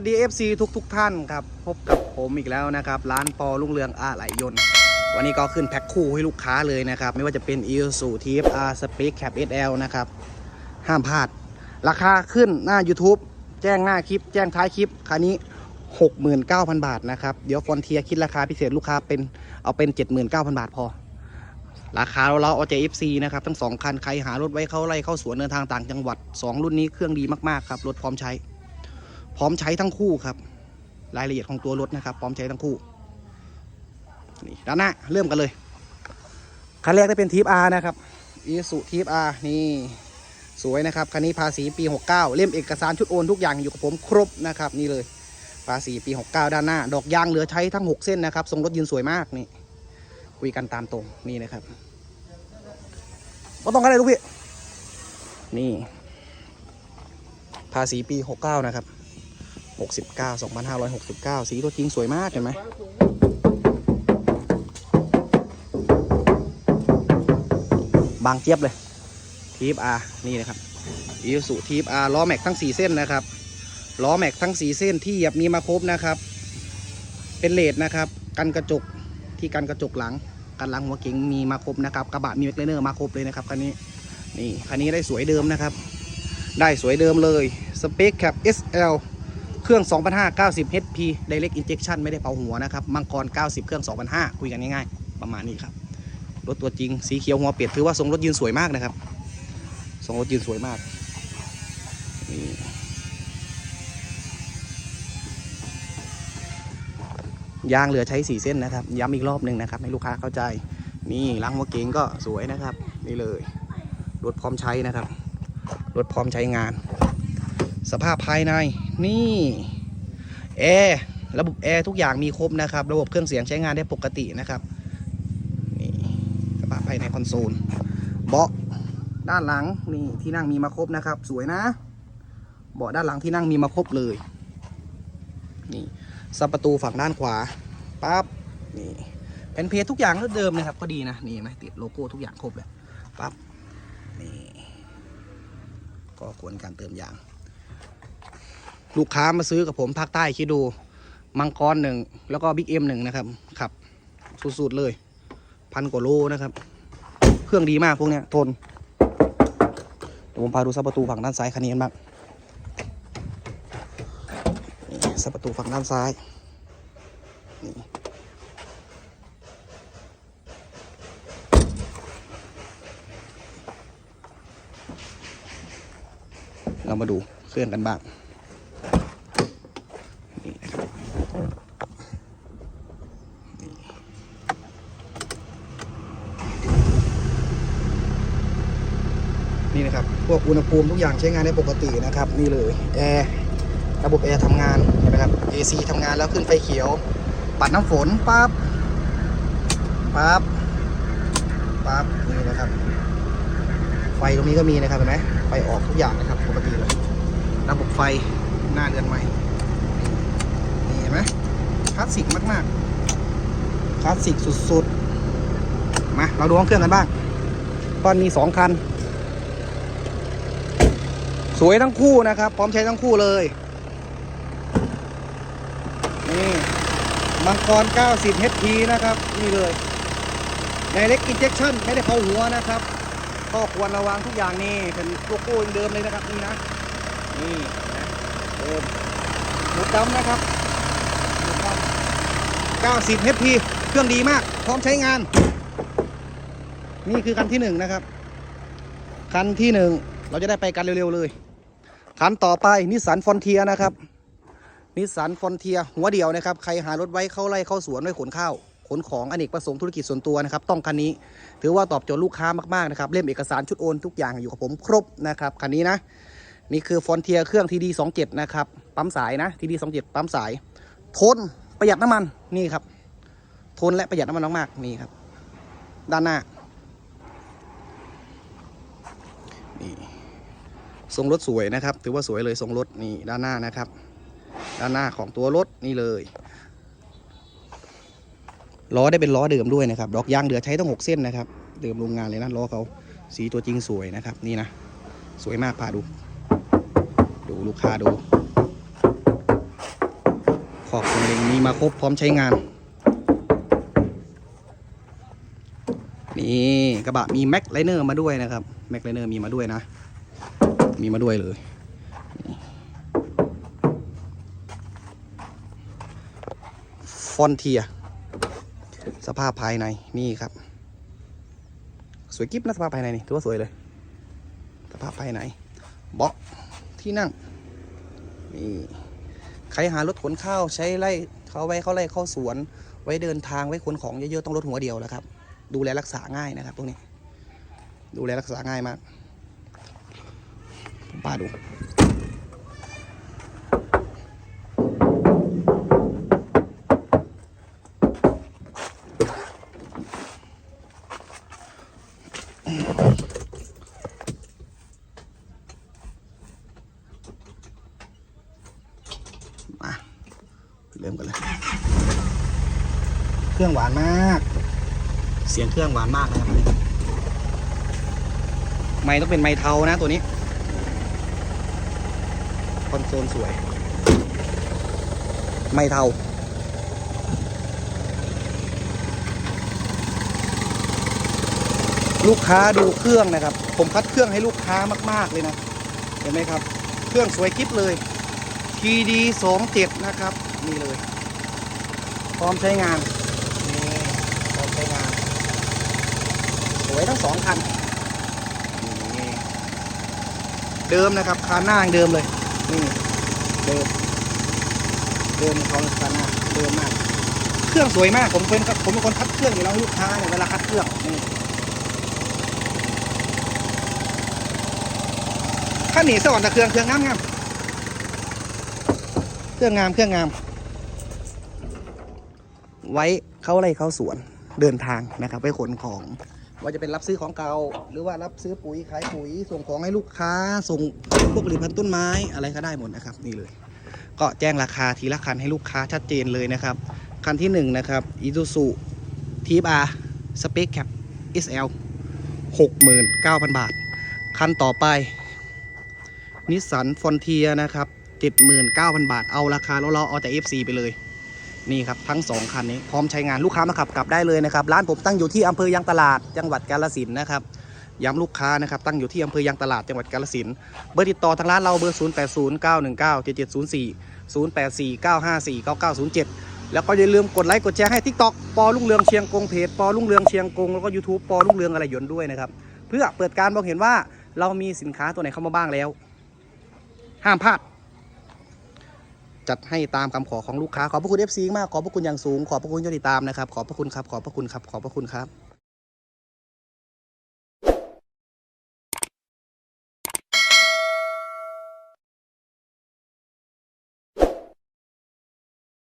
วัสดี FC ทุกทุกท่านครับ พบกับผมอีกแล้วนะครับ ร้านปอรุ่งเรืองอะไหลยนต์วันนี้ก็ขึ้นแพ็คคู่ให้ลูกค้าเลยนะครับ ไม่ว่าจะเป็น i s u TFR Space Cap SL นะครับ ห้ามพลาด ราคาขึ้นหน้า YouTube แจ้งหน้าคลิป แจ้งท้ายคลิปคันนี้ 69,000 บาทนะครับ เดี๋ยวฟอนเทียคิดราคาพิเศษลูกค้าเป็นเอาเป็น 79,000 บาทพอ ราคาเราเราเอาใจ FC นะครับ ทั้งสองคัน ใครหารถไว้เข้าไร่เข้าสวนเดินทางต่างจังหวัด 2 รุ่นนี้เครื่องดีมากๆครับรถพร้อมใช้ พร้อมใช้ทั้งคู่ครับ รายละเอียดของตัวรถนะครับ พร้อมใช้ทั้งคู่นี่ด้านหน้าเริ่มกันเลยคันแรกได้เป็นทีฟอาร์นะครับอีสุทีฟอาร์นี่สวยนะครับคันนี้ภาษีปี 69 เล่มเอกสารชุดโอนทุกอย่างอยู่กับผมครบนะครับนี่เลยภาษีปี 69 ด้านหน้า ดอกยางเหลือใช้ทั้ง 6 เส้นนะครับทรงรถยืนสวยมากนี่คุยกันตามตรงนี่นะครับก็ต้องกันเลยลูกพี่นี่ ภาษีปี 69 นะครับ 69 2569 สีตัวจริงสวยมากเห็นไหมบางเจี๊ยบเลยทีฟอาร์นี่นะครับอีสุทีฟอาร์ล้อแม็กทั้ง 4 เส้นนะครับล้อแม็กทั้ง 4 เส้นที่เหยียบมีมาครบนะครับ เป็นเลดนะครับ กันกระจกที่กันกระจกหลัง กันหลังหัวเก๋งมีมาครบนะครับกระบะมีแมคเลเนอร์มาครบเลยนะครับคันนี้นี่คันนี้ได้สวยเดิมนะครับ ได้สวยเดิมเลยสเปคแคป SL เครื่อง 2,590 HP Direct Injection ไม่ได้เป่าหัวนะครับ มังกร 90 เครื่อง 2,500 คุยกันง่ายๆ ประมาณนี้ครับ รถตัวจริง สีเขียวหัวเปียดถือว่าทรงรถยืนสวยมากนะครับ ทรงรถยืนสวยมากยางเหลือใช้ 4 เส้นนะครับ ย้ำอีกรอบหนึ่งนะครับ ให้ลูกค้าเข้าใจ นี่ล้างหัวเก๋งก็สวยนะครับ นี่เลย รถพร้อมใช้นะครับ รถพร้อมใช้งาน สภาพภายในนี่แอร์ระบบแอร์ทุกอย่างมีครบนะครับ ระบบเครื่องเสียงใช้งานได้ปกตินะครับนี่กระบะภายในคอนโซลเบาะด้านหลังนี่ที่นั่งมีมาครบนะครับ สวยนะเบาะด้านหลังที่นั่งมีมาครบเลยนี่ซับประตูฝั่งด้านขวาปั๊บนี่แผ่นเพจทุกอย่างเดิมนะครับ ก็ดีนะนี่เห็นไหมติดโลโก้ทุกอย่างครบเลยปั๊บนี่ก็ควรการเติมยาง ลูกค้ามาซื้อกับผมภาคใต้คิดดู มังกรหนึ่งแล้วก็บิ๊กเอ็มหนึ่งนะครับขับสุดๆเลยพันกว่าโลนะครับ เครื่องดีมากพวกเนี้ยทนเดี๋ยวผมพาดูซับประตูฝั่งด้านซ้ายคันนี้กันบ้างซับประตูฝั่งด้านซ้ายนี่เรามาดูเครื่องกันบ้าง นี่นะครับ นี่นะครับ พวกอุณหภูมิทุกอย่างใช้งานได้ปกตินะครับ นี่เลยแอร์ระบบแอร์ทำงานเห็นไหมครับ AC ทำงานแล้วขึ้นไฟเขียว ปัดน้ำฝนปั๊บปั๊บปั๊บนี่นะครับ ไฟตรงนี้ก็มีนะครับเห็นไหมไฟออกทุกอย่างนะครับปกติเลยระบบไฟหน้าเดือนใหม่นี่เห็นไหมคลาสสิกมากๆคลาสสิกสุดๆมาเราดูห้องเครื่องกันบ้างตอนมีสองคัน สวยทั้งคู่นะครับ พร้อมใช้ทั้งคู่เลย นี่มังกร 90 HP นะครับ นี่เลย Direct Injection ไม่ได้เข้าหัวนะครับ ก็ควรระวังทุกอย่างนี่เป็นโลโก้ยังเดิมเลยนะครับ นี่นะ นี่นะเดิมหมุดดำนะครับหมดดำ90 HP เครื่องดีมาก พร้อมใช้งาน นี่คือคันที่หนึ่งนะครับ คันที่หนึ่งเราจะได้ไปกันเร็วๆเลย คันต่อไปนิสสันฟอนเทียนะครับนิสสันฟอนเทียหัวเดียวนะครับ ใครหารถไว้เข้าไร่เข้าสวนไว้ขนข้าวขนของอเนกประสงค์ธุรกิจส่วนตัวนะครับ ต้องคันนี้ ถือว่าตอบโจทย์ลูกค้ามากๆนะครับ เล่มเอกสารชุดโอนทุกอย่างอยู่กับผมครบนะครับคันนี้นะ นี่คือฟอนเทียเครื่องทีดี27นะครับ ปั๊มสายนะทีดี27ปั๊มสาย ทนประหยัดน้ำมันนี่ครับ ทนและประหยัดน้ำมันมากๆนี่ครับ ด้านหน้า ทรงรถสวยนะครับ ถือว่าสวยเลยทรงรถนี่ด้านหน้านะครับ ด้านหน้าของตัวรถนี่เลยล้อได้เป็นล้อเดิมด้วยนะครับดอกยางเหลือใช้ต้องหกเส้นนะครับ เดิมโรงงานเลยนะล้อเขาสีตัวจริงสวยนะครับ นี่นะ สวยมากพาดู ดูลูกค้าดู ขอบสลิงมีมาครบพร้อมใช้งาน นี่กระบะมีแม็กไลเนอร์มาด้วยนะครับแม็กไลเนอร์มีมาด้วยนะ มีมาด้วยเลยฟอนเทีย สภาพภายในนี่ครับ สวยกิ๊บนะสภาพภายในนี่ถือว่าสวยเลย สภาพภายในเบาะที่นั่งนี่ใครหารถขนข้าวใช้ไล่เขาไว้เขาไล่เข้าสวน ไว้เดินทางไว้ขนของเยอะๆต้องรถหัวเดียวแหล้วครับ ดูแลรักษาง่ายนะครับตรงนี้ ดูแลรักษาง่ายมาก ผมป้าดูมาเริ่มกันเลย เครื่องหวานมาก เสียงเครื่องหวานมากนะครับ ไม้ต้องเป็นไม้เทานะตัวนี้ คอนโซลสวย ไม้เท่าลูกค้าดูเครื่องนะครับ ผมคัดเครื่องให้ลูกค้ามาก ๆ เลยนะ เห็นไหมครับ เครื่องสวยกิ๊บเลย TD 2 7นะครับ นี่เลย พร้อมใช้งาน นี่ พร้อมใช้งาน สวยทั้งสองคันนี่เดิมนะครับคานหน้างเดิมเลย นี่เดิมเดิมเขาคานาเดิมมาก เครื่องสวยมาก ผมเป็นผมเป็นคนคัดเครื่องอยู่แล้วลูกค้าเนี่ยเวลาคัดเครื่องนี่ขั้นหนีสวรรค์ต่เครื่องเครื่องงามงามเครื่องงามเครื่องงาม ไว้เข้าไร่เข้าสวนเดินทางนะครับไปขนของ ว่าจะเป็นรับซื้อของเก่าหรือว่ารับซื้อปุ๋ยขายปุ๋ยส่งของให้ลูกค้า ส่งพวกผลิตภัณฑ์ต้นไม้อะไรก็ได้หมดนะครับ นี่เลย ก็แจ้งราคาทีละคันให้ลูกค้าชัดเจนเลยนะครับ คันที่1นะครับ Isuzu t ี R Space Cap SL 69,000 บาท คันต่อไปนิสสันฟอนเทียนะครับ 79,000 บาท เอาราคาแล้วเราเอาแต่ FC ไปเลย นี่ครับทั้ง 2 คันนี้พร้อมใช้งานลูกค้ามาขับกลับได้เลยนะครับ ร้านผมตั้งอยู่ที่อำเภอยางตลาดจังหวัดกาฬสินนะครับย้ำลูกค้านะครับตั้งอยู่ที่อำเภอยางตลาดจังหวัดกาฬสินเบอร์ติดต่อทางร้านเราเบอร์ 0809197704 0849549907 แล้วก็อย่าลืมกดไลค์กดแชร์ให้ TikTok ปอลุงเรืองเชียงกงเพจปอลุงเรืองเชียงกงแล้วก็ YouTube ปอลุงเรืองอะไรยนด้วยนะครับเพื่อเปิดการบอกเห็นว่าเรามีสินค้าตัวไหนเข้ามาบ้างแล้ว ห้ามพลาด จัดให้ตามคำขอของลูกค้า ขอบพระคุณ FC มาก ขอบพระคุณอย่างสูง ขอบพระคุณยอดติดตามนะครับ ขอบพระคุณครับ ขอบพระคุณครับ ขอบพระคุณครับ